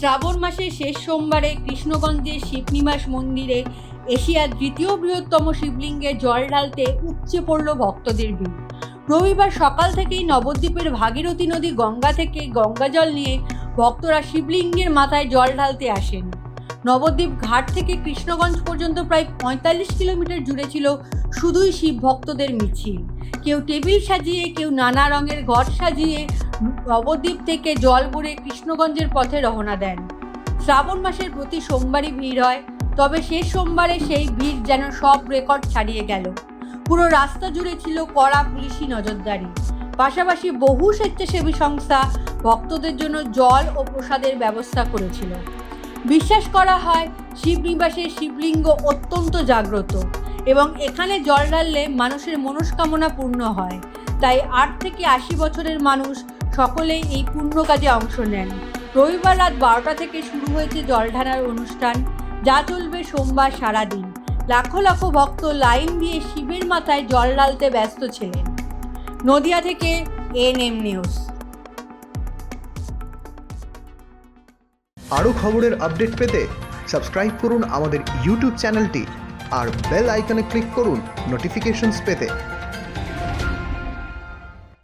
শ্রাবণ মাসের শেষ সোমবারে কৃষ্ণগঞ্জের শিবনিবাস মন্দিরে এশিয়ার দ্বিতীয় বৃহত্তম শিবলিঙ্গে জল ঢালতে উপচে পড়ল ভক্তদের ভিড়। রবিবার সকাল থেকেই নবদ্বীপের ভাগীরথী নদী গঙ্গা থেকে গঙ্গা জল নিয়ে ভক্তরা শিবলিঙ্গের মাথায় জল ঢালতে আসেন। নবদ্বীপ ঘাট থেকে কৃষ্ণগঞ্জ পর্যন্ত প্রায় পঁয়তাল্লিশ কিলোমিটার জুড়ে ছিল শুধুই শিব ভক্তদের মিছিল। কেউ টেবিল সাজিয়ে, কেউ নানা রঙের ঘট সাজিয়ে নবদ্বীপ থেকে জল ভরে কৃষ্ণগঞ্জের পথে রওনা দেন। শ্রাবণ মাসের প্রতি সোমবারই ভিড় হয়, তবে শেষ সোমবারে সেই ভিড় যেন সব রেকর্ড ছাড়িয়ে গেল। পুরো রাস্তা জুড়ে ছিল কড়া পুলিশি নজরদারি। পাশাপাশি বহু স্বেচ্ছাসেবী সংস্থা ভক্তদের জন্য জল ও প্রসাদের ব্যবস্থা করেছিল। বিশ্বাস করা হয় শিবনিবাসের শিবলিঙ্গ অত্যন্ত জাগ্রত এবং এখানে জল ঢাললে মানুষের মনস্কামনা পূর্ণ হয়। তাই আট থেকে আশি বছরের মানুষ সকলেই এই পূর্ণ কাজে অংশ নেন। রবিবার রাত বারোটা থেকে শুরু হয়েছে জল ঢালার অনুষ্ঠান। যা চলবে সোমবার সারাদিন। লাখো লাখো ভক্ত লাইন দিয়ে শিবের মাথায় জল ঢালতে ব্যস্ত ছিলেন। নদিয়া থেকে এন এম নিউজ। আরও খবরের আপডেট পেতে সাবস্ক্রাইব করুন আমাদের ইউটিউব চ্যানেলটি আর বেল আইকনে ক্লিক করুন নোটিফিকেশনস পেতে।